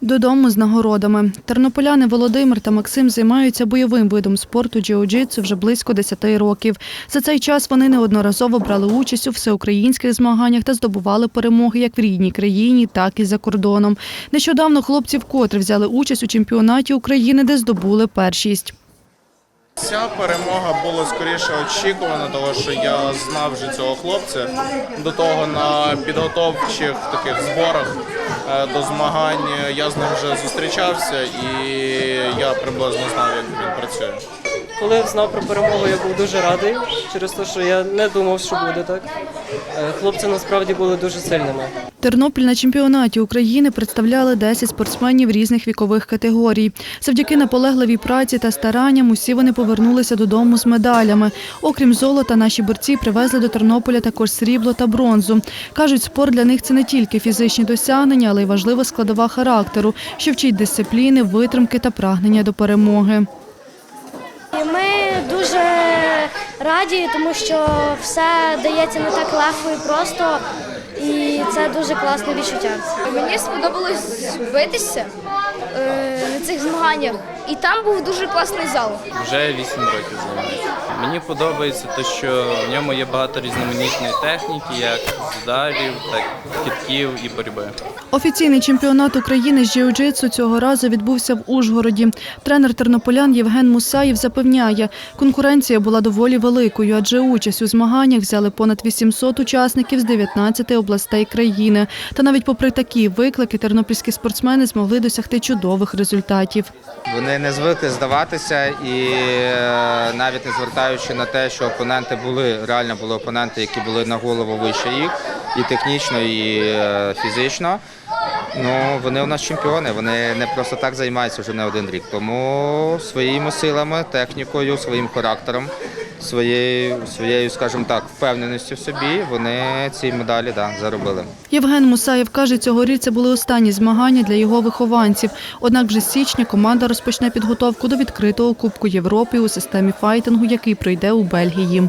Додому з нагородами. Тернополяни Володимир та Максим займаються бойовим видом спорту джиу-джитсу вже близько 10 років. За цей час вони неодноразово брали участь у всеукраїнських змаганнях та здобували перемоги як в рідній країні, так і за кордоном. Нещодавно хлопці вкотре взяли участь у чемпіонаті України, де здобули першість. Ця перемога була скоріше очікувана, тому що я знав вже цього хлопця. До того на підготовчих таких зборах е, до змагань я з ним вже зустрічався і я приблизно знав, як він працює. Коли знав про перемогу, я був дуже радий через те, що я не думав, що буде так. Е, Хлопці насправді були дуже сильними. Тернопіль на чемпіонаті України представляли 10 спортсменів різних вікових категорій. Завдяки наполегливій праці та старанням усі вони повернулися додому з медалями. Окрім золота, наші борці привезли до Тернополя також срібло та бронзу. Кажуть, спорт для них це не тільки фізичні досягнення, але й важлива складова характеру, що вчить дисципліни, витримки та прагнення до перемоги. Дуже раді, тому що все дається не так легко і просто, і це дуже класне відчуття. Мені сподобалось битися е, на цих змаганнях, і там був дуже класний зал. Вже 8 років займаюся. Мені подобається те, що в ньому є багато різноманітної техніки, як з ударів, так китків і боротьби. Офіційний чемпіонат України з джиу-джитсу цього разу відбувся в Ужгороді. Тренер тернополян Євген Мусаєв запевняє, конкуренція була доволі великою, адже участь у змаганнях взяли понад 800 учасників з 19 областей країни. Та навіть попри такі виклики тернопільські спортсмени змогли досягти чудових результатів. Вони не звикли здаватися і е, навіть не звертаючи на те, що опоненти були, реально були опоненти, які були на голову вище їх, і технічно, і е, фізично. Ну, вони у нас чемпіони, вони не просто так займаються вже не один рік. Тому своїми силами, технікою, своїм характером, своєю, своєю, скажімо так, впевненістю в собі вони ці медалі да, заробили. Євген Мусаєв каже, цьогоріч це були останні змагання для його вихованців. Однак вже з січня команда розпочне підготовку до відкритого Кубку Європи у системі файтингу, який пройде у Бельгії.